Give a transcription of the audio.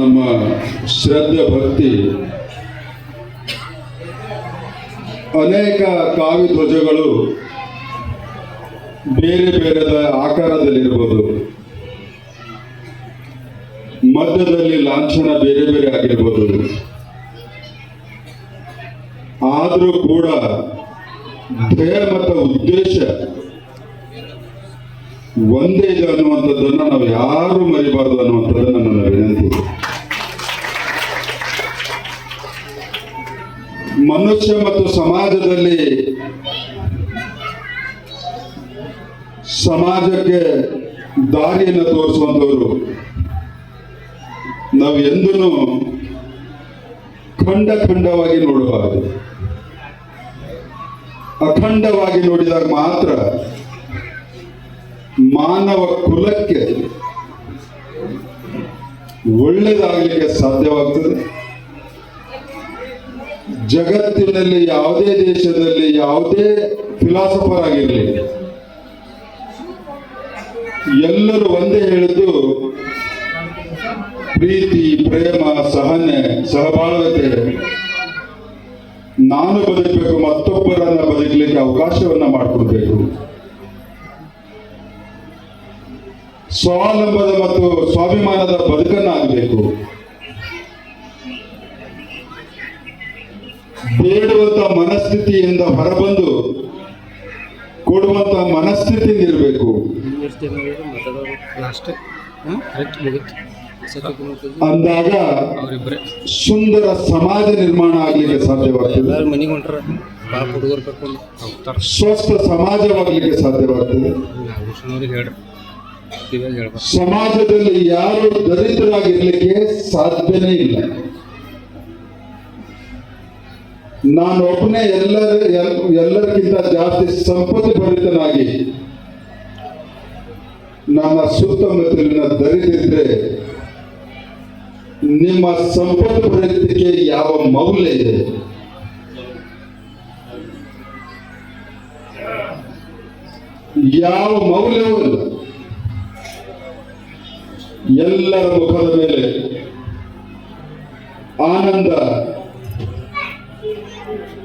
ನಮ್ಮ ಶ್ರದ್ಧೆ ಭಕ್ತಿ. ಅನೇಕ ಕಾವಿ ಧ್ವಜಗಳು ಬೇರೆ ಬೇರೆದ ಆಕಾರದಲ್ಲಿರ್ಬೋದು. ಮಧ್ಯದಲ್ಲಿ ಲಾಂಛನ ಬೇರೆ ಬೇರೆ ಆಗಿರ್ಬೋದು. ಆದರೂ ಕೂಡ ಧ್ಯೇಯ ಮತ್ತು ಉದ್ದೇಶ ಒಂದೇ ಇದೆ ಅನ್ನುವಂಥದ್ದನ್ನು ನಾವು ಯಾರು ಮರಿಬಾರದು ಅನ್ನುವಂಥದ್ದನ್ನು ನನ್ನ ಮನುಷ್ಯ ಮತ್ತು ಸಮಾಜದಲ್ಲಿ ಸಮಾಜಕ್ಕೆ ದಾರಿಯನ್ನು ತೋರಿಸುವಂತವರು ನಾವು ಎಂದೂ ಖಂಡ ಖಂಡವಾಗಿ ನೋಡಬಾರದು. ಅಖಂಡವಾಗಿ ನೋಡಿದಾಗ ಮಾತ್ರ ಮಾನವ ಕುಲಕ್ಕೆ ಒಳ್ಳೆಯದಾಗಲಿಕ್ಕೆ ಸಾಧ್ಯವಾಗ್ತದೆ. ಜಗತ್ತಿನಲ್ಲಿ ಯಾವುದೇ ದೇಶದಲ್ಲಿ ಯಾವುದೇ ಫಿಲಾಸಫರ್ ಆಗಿರಲಿ, ಎಲ್ಲರೂ ಒಂದೇ ಹೇಳಿದ್ದು, ಪ್ರೀತಿ, ಪ್ರೇಮ, ಸಹನೆ, ಸಹಬಾಳ್ವತೆ. ನಾನು ಬದುಕಬೇಕು, ಮತ್ತೊಬ್ಬರನ್ನ ಬದುಕಲಿಕ್ಕೆ ಅವಕಾಶವನ್ನ ಮಾಡಿಕೊಡ್ಬೇಕು. ಸ್ವಾವಲಂಬದ ಮತ್ತು ಸ್ವಾಭಿಮಾನದ ಬದುಕನ್ನಾಗಬೇಕು. ಬೇಡುವಂತ ಮನಸ್ಥಿತಿಯಿಂದ ಹೊರಬಂದು ಕೊಡುವಂತ ಮನಸ್ಥಿತಿ ಇರಬೇಕು. ಅಂದಾಗ ಸುಂದರ ಸಮಾಜ ನಿರ್ಮಾಣ ಆಗ್ಲಿಕ್ಕೆ ಸಾಧ್ಯವಾಗ್ತದೆ. ಸ್ವಸ್ಥ ಸಮಾಜವಾಗ್ಲಿಕ್ಕೆ ಸಾಧ್ಯವಾಗ್ತದೆ. ಸಮಾಜದಲ್ಲಿ ಯಾರು ದರಿದ್ರರಾಗಿರ್ಲಿಕ್ಕೆ ಸಾಧ್ಯನೇ ಇಲ್ಲ. ನಾನು ಒಬ್ಬನೇ ಎಲ್ಲರ ಎಲ್- ಎಲ್ಲರಿಗಿಂತ ಜಾಸ್ತಿ ಸಂಪತ್ತು ಭರಿತನಾಗಿ ನನ್ನ ಸುತ್ತಮುತ್ತಲಿನ ದರಿದ್ರೆ ನಿಮ್ಮ ಸಂಪತ್ತು ಭರಿತಕ್ಕೆ ಯಾವ ಮೌಲ್ಯ ಇದೆ? ಯಾವ ಮೌಲ್ಯವೂ ಇಲ್ಲ. ಎಲ್ಲರ ಮುಖದ ಮೇಲೆ ಆನಂದ Thank you.